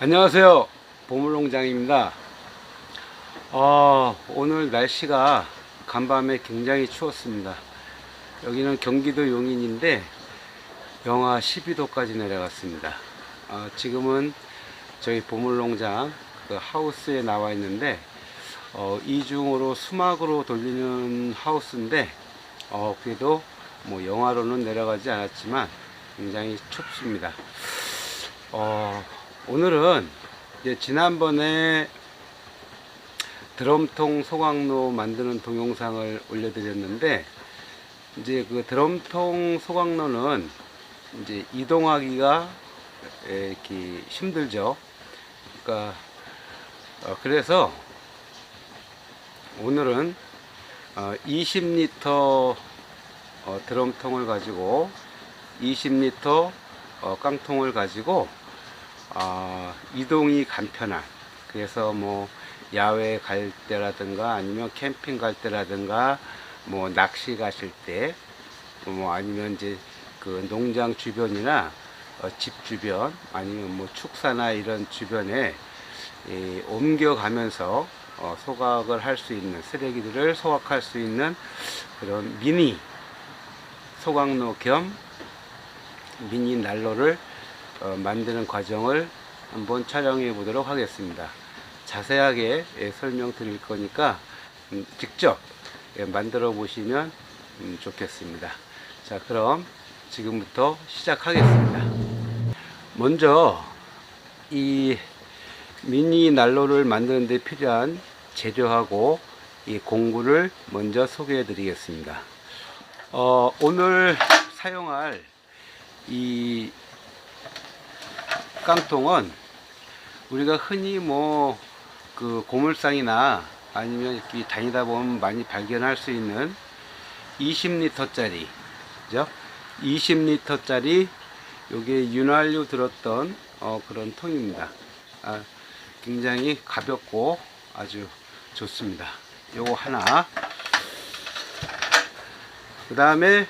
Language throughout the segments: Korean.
안녕하세요. 보물농장입니다. 어, 오늘 날씨가 간밤에 굉장히 추웠습니다. 여기는 경기도 용인인데 영하 12도까지 내려갔습니다. 어, 지금은 저희 보물농장 그 하우스에 나와 있는데 어, 이중으로 수막으로 돌리는 하우스인데 어, 그래도 뭐 영하로는 내려가지 않았지만 굉장히 춥습니다. 어, 오늘은 이제 지난번에 드럼통 소각로 만드는 동영상을 올려드렸는데 이제 그 드럼통 소각로는 이제 이동하기가 에, 이렇게 힘들죠. 그러니까 어, 그래서 오늘은 어, 20리터 어, 드럼통을 가지고 20리터 어, 깡통을 가지고 어, 이동이 간편한. 그래서 뭐 야외 갈 때라든가 아니면 캠핑 갈 때라든가 뭐 낚시 가실 때 뭐 아니면 이제 그 농장 주변이나 어, 집 주변 아니면 뭐 축사나 이런 주변에 이, 옮겨가면서 어, 소각을 할 수 있는 쓰레기들을 소각할 수 있는 그런 미니 소각로 겸 미니 난로를 어, 만드는 과정을 한번 촬영해 보도록 하겠습니다. 자세하게 예, 설명 드릴 거니까 음, 직접 예, 만들어 보시면 음, 좋겠습니다. 자, 그럼 지금부터 시작하겠습니다. 먼저 이 미니 난로를 만드는 데 필요한 재료하고 이 공구를 먼저 소개해 드리겠습니다. 어, 오늘 사용할 이 깡통은 우리가 흔히 뭐 그 고물상이나 아니면 이렇게 다니다 보면 많이 발견할 수 있는 20리터 짜리 그죠? 20리터 짜리 요게 윤활유 들었던 어, 그런 통입니다. 아, 굉장히 가볍고 아주 좋습니다. 요거 하나. 그 다음에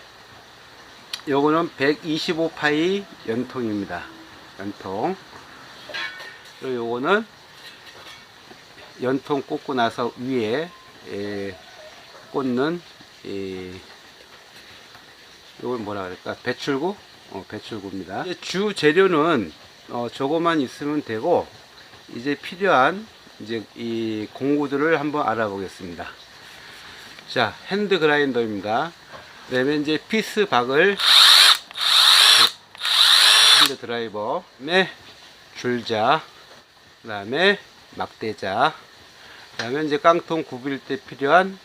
요거는 125파이 연통입니다. 연통. 그리고 요거는 연통 꽂고 나서 위에 에, 꽂는 이 이걸 뭐라 그럴까? 배출구? 어, 배출구입니다. 주 재료는 어, 저거만 있으면 되고 이제 필요한 이제 이 공구들을 한번 알아보겠습니다. 자 핸드 그라인더입니다. 그다음에 이제 피스 박을 핸드 드라이버. 그다음에 줄자. 그 다음에 막대자. 그 다음에 이제 깡통 굽일 때 필요한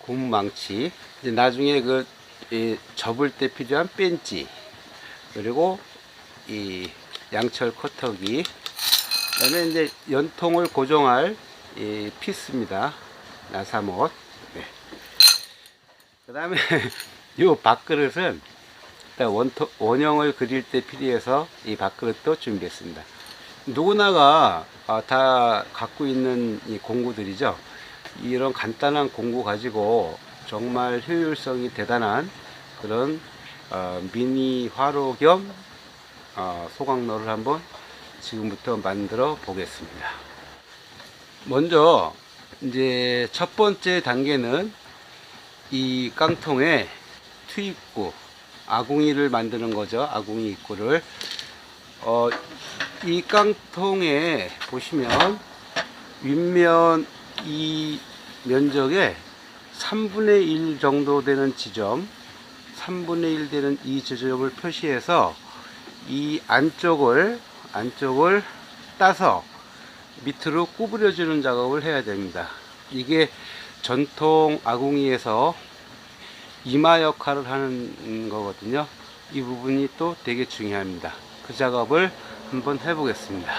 고무망치. 이제 나중에 그 이, 접을 때 필요한 벤치 그리고 이 양철 커터기. 그 다음에 이제 연통을 고정할 이 피스입니다. 나사못. 네. 그 다음에 이 밥그릇은 원토, 원형을 그릴 때 필요해서 이 밥그릇도 준비했습니다 누구나가 아, 다 갖고 있는 이 공구들이죠. 이런 간단한 공구 가지고 정말 효율성이 대단한 그런 어, 미니 화로 겸 어, 소각로를 한번 지금부터 만들어 보겠습니다. 먼저 이제 첫 번째 단계는 이 깡통에 투입구 아궁이를 만드는 거죠. 아궁이 입구를 어, 이 깡통에 보시면 윗면 이 면적의 3분의 1 정도 되는 지점 3분의 1 되는 이 지점을 표시해서 이 안쪽을 안쪽을 따서 밑으로 구부려 주는 작업을 해야 됩니다 이게 전통 아궁이에서 이마 역할을 하는 거거든요 이 부분이 또 되게 중요합니다 그 작업을 한번 해 보겠습니다.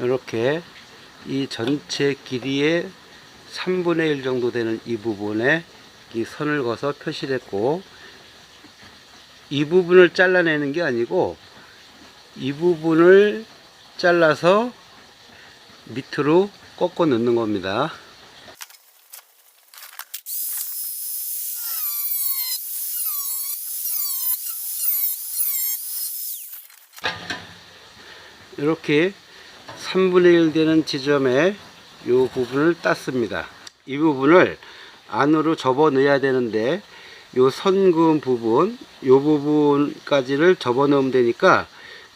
이렇게 이 전체 길이의 3분의 1 정도 되는 이 부분에 이 선을 그어서 표시를 했고 이 부분을 잘라내는 게 아니고 이 부분을 잘라서 밑으로 꺾어 넣는 겁니다. 이렇게 3분의 1 되는 지점에 이 부분을 땄습니다. 이 부분을 안으로 접어 넣어야 되는데 이 선근 부분 이 부분까지를 접어 넣으면 되니까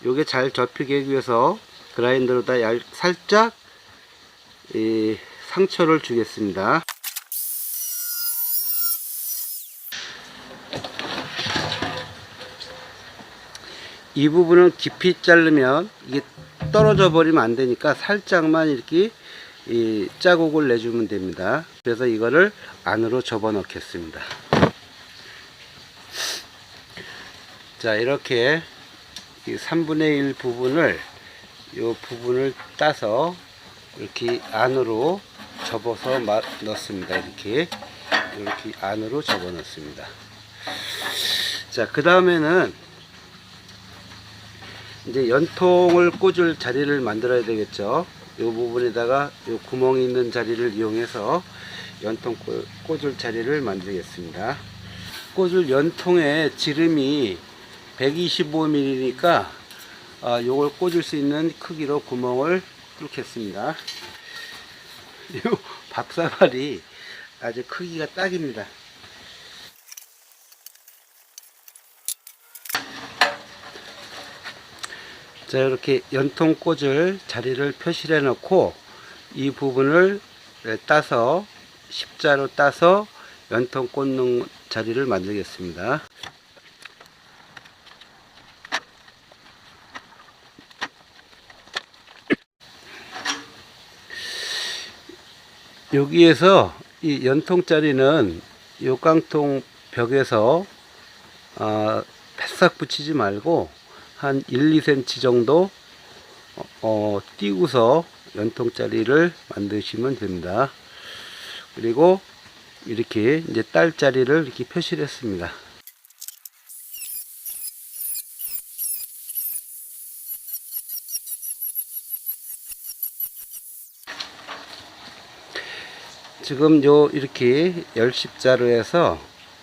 이게 잘 접히게 위해서 그라인더로다 얇, 살짝 이 상처를 주겠습니다. 이 부분은 깊이 자르면 이게 떨어져 버리면 안 되니까 살짝만 이렇게 이 자국을 내주면 됩니다. 그래서 이거를 안으로 접어 넣겠습니다. 자 이렇게 이 3분의 1 부분을 이 부분을 따서 이렇게 안으로 접어서 마- 넣습니다. 이렇게 이렇게 안으로 접어 넣습니다. 자 그 다음에는 이제 연통을 꽂을 자리를 만들어야 되겠죠. 이 부분에다가 이 구멍이 있는 자리를 이용해서 연통 꽂- 꽂을 자리를 만들겠습니다. 꽂을 연통의 지름이 125mm니까 아, 요걸 꽂을 수 있는 크기로 구멍을 뚫겠습니다. 이 밥사발이 아주 크기가 딱입니다. 자 이렇게 연통 꽂을 자리를 표시해 놓고 이 부분을 따서 십자로 따서 연통 꽂는 자리를 만들겠습니다. 여기에서 이 연통자리는 요 깡통 벽에서 아, 패싹 붙이지 말고 한 1, 2cm 정도 어, 어, 띄고서 연통자리를 만드시면 됩니다. 그리고 이렇게 이제 딸자리를 이렇게 표시를 했습니다. 지금 요 이렇게 열십자로 해서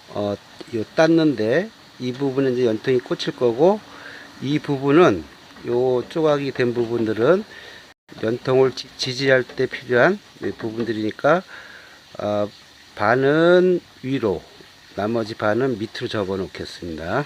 어, 요 땄는데 이 부분은 이제 연통이 꽂힐 거고 이 부분은 요 조각이 된 부분들은 연통을 지- 지지할 때 필요한 이 부분들이니까 어, 반은 위로 나머지 반은 밑으로 접어 놓겠습니다.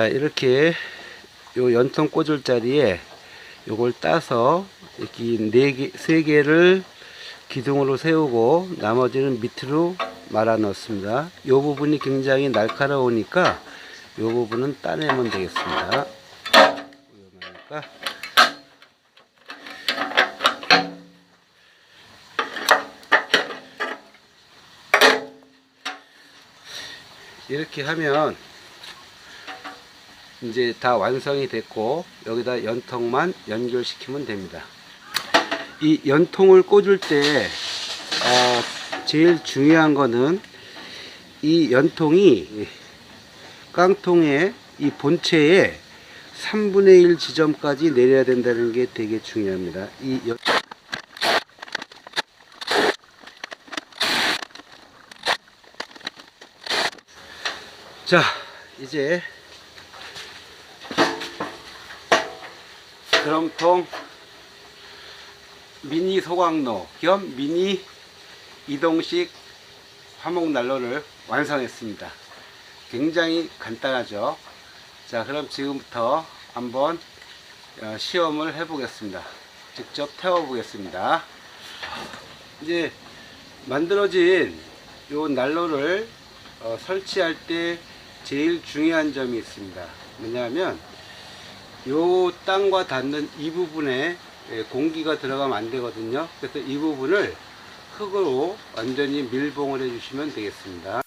자 이렇게 요 연통 꽂을 자리에 요걸 따서 이렇게 네 개, 세 개를 기둥으로 세우고 나머지는 밑으로 말아 넣습니다. 요 부분이 굉장히 날카로우니까 요 부분은 따내면 되겠습니다. 이렇게 하면 이제 다 완성이 됐고 여기다 연통만 연결시키면 됩니다. 이 연통을 꽂을 때 어, 제일 중요한 거는 이 연통이 깡통의 이 본체에 3분의 1 지점까지 내려야 된다는 게 되게 중요합니다. 이 연... 자, 이제 드럼통 미니 소광로 겸 미니 이동식 화목 난로를 완성했습니다. 굉장히 간단하죠. 자, 그럼 지금부터 한번 어, 시험을 해 보겠습니다. 직접 태워 보겠습니다. 이제 만들어진 요 난로를 어, 설치할 때 제일 중요한 점이 있습니다. 뭐냐면 요 땅과 닿는 이 부분에 예, 공기가 들어가면 안 되거든요. 그래서 이 부분을 흙으로 완전히 밀봉을 해 주시면 되겠습니다.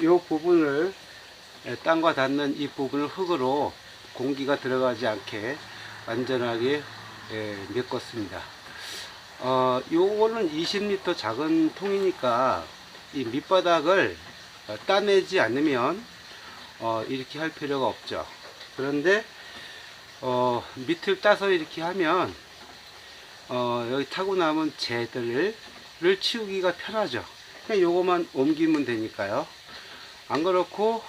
이 부분을 예, 땅과 닿는 이 부분을 흙으로 공기가 들어가지 않게 완전하게 예, 메꿨습니다. 어, 요거는 20리터 작은 통이니까 이 밑바닥을 어, 따내지 않으면 어, 이렇게 할 필요가 없죠. 그런데 어, 밑을 따서 이렇게 하면 어, 여기 타고 남은 재들을 치우기가 편하죠. 그냥 요거만 옮기면 되니까요. 안 그렇고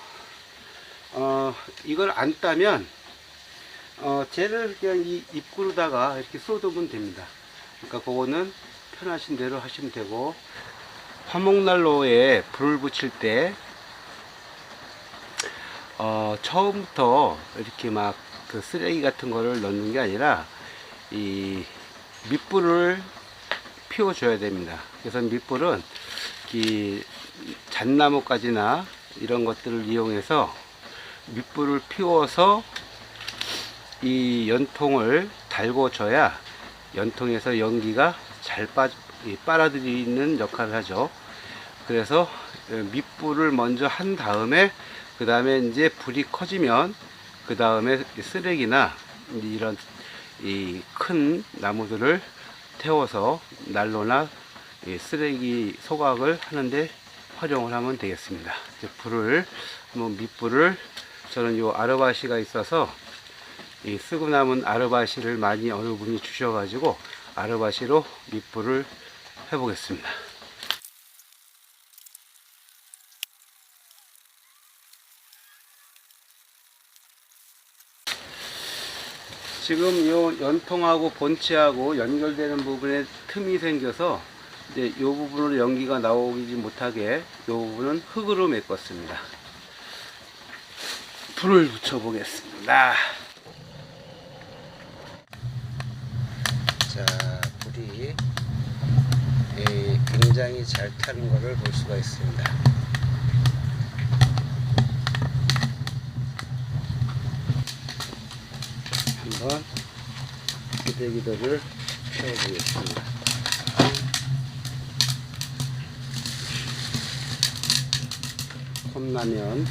어, 이걸 안 따면 어, 쟤를 그냥 이 입구로다가 이렇게 쏟으면 됩니다. 그러니까 그거는 편하신 대로 하시면 되고 화목난로에 불을 붙일 때 어, 처음부터 이렇게 막 그 쓰레기 같은 거를 넣는 게 아니라 이 밑불을 피워줘야 됩니다. 그래서 밑불은 이 잣나무까지나 이런 것들을 이용해서 밑불을 피워서 이 연통을 달고 줘야 연통에서 연기가 잘 빠, 이 빨아들이는 역할을 하죠. 그래서 밑불을 먼저 한 다음에 그 다음에 이제 불이 커지면 그 다음에 쓰레기나 이런 이 큰 나무들을 태워서 난로나 이 쓰레기 소각을 하는데 활용을 하면 되겠습니다. 불을 한번 밑불을 저는 요 아르바시가 있어서 이 쓰고 남은 아르바시를 많이 어느 분이 주셔가지고 아르바시로 밑불을 해보겠습니다. 지금 요 연통하고 본체하고 연결되는 부분에 틈이 생겨서 이제 이 부분으로 연기가 나오지 못하게 이 부분은 흙으로 메꿨습니다. 불을 붙여 보겠습니다. 자, 불이 예, 굉장히 잘 타는 것을 볼 수가 있습니다. 한번 기대기도를 펴보겠습니다. 컵라면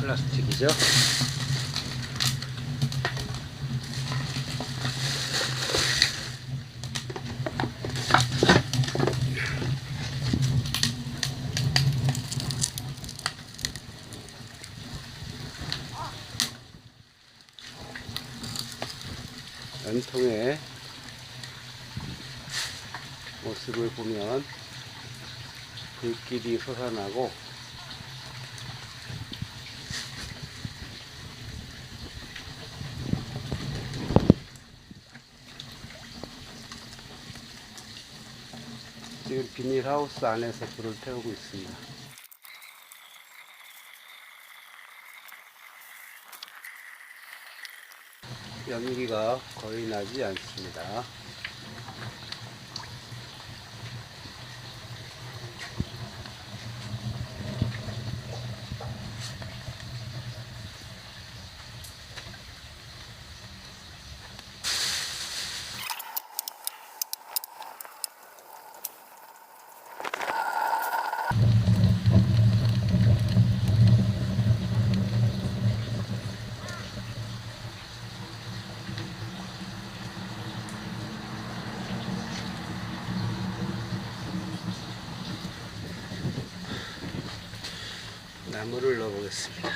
플라스틱이죠. 연통의 모습을 보면 불길이 솟아나고 지금 비닐 벨하우스 안에서 불을 태우고 있습니다. 연기가 거의 나지 않습니다. 나무를 넣어보겠습니다.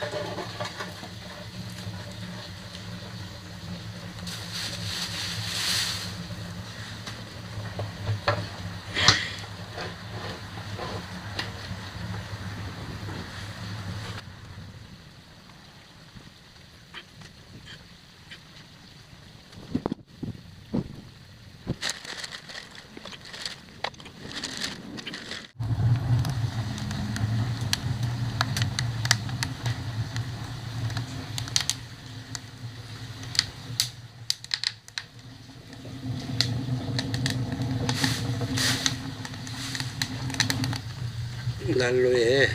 난로에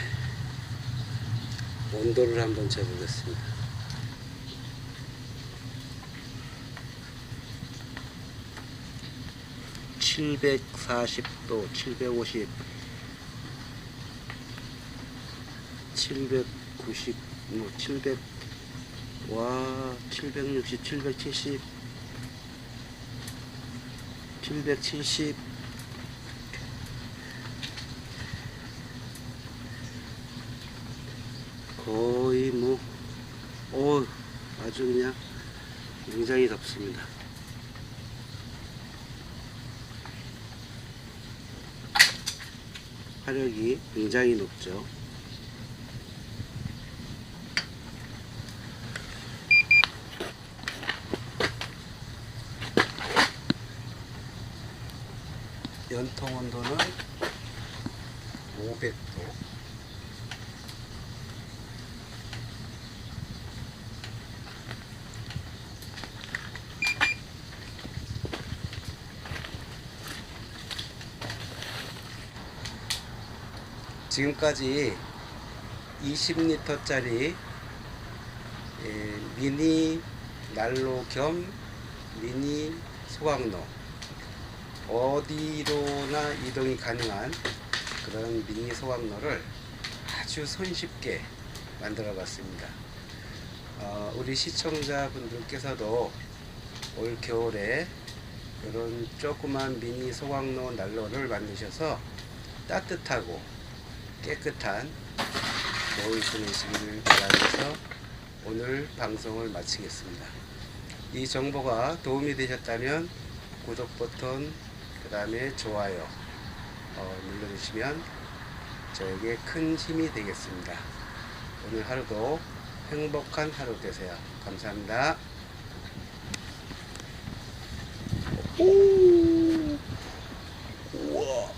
온도를 한번 재보겠습니다. (740도) (750) (790) 뭐 (700) 와 (760) (770) (770) 거의 뭐, 어, 아주 그냥 굉장히 덥습니다. 화력이 굉장히 높죠. 연통 온도는 500도. 지금까지 20리터짜리 예, 미니 난로 겸 미니 소각로 어디로나 이동이 가능한 그런 미니 소각로를 아주 손쉽게 만들어 봤습니다. 어, 우리 시청자분들께서도 올 겨울에 이런 조그만 미니 소각로 난로를 만드셔서 따뜻하고 깨끗한 겨울 보내시기를 바라면서 오늘 방송을 마치겠습니다. 이 정보가 도움이 되셨다면 구독 버튼, 그 다음에 좋아요 어, 눌러주시면 저에게 큰 힘이 되겠습니다. 오늘 하루도 행복한 하루 되세요. 감사합니다. 오, 우와.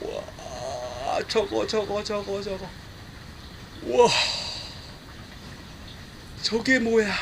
우와 저거 저거 저거 저거. 우와. 저게 뭐야